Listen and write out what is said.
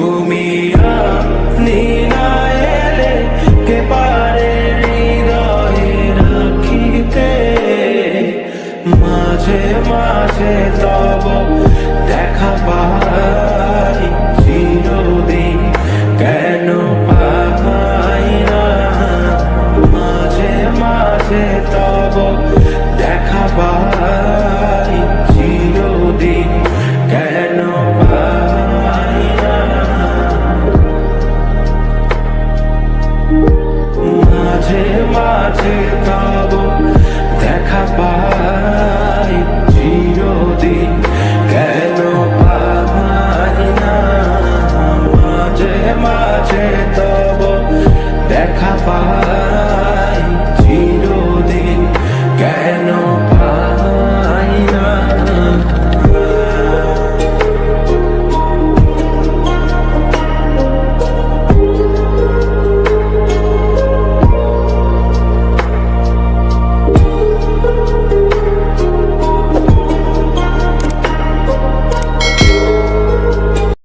me. মাঝে পাবো দেখা পাই চিরদিন।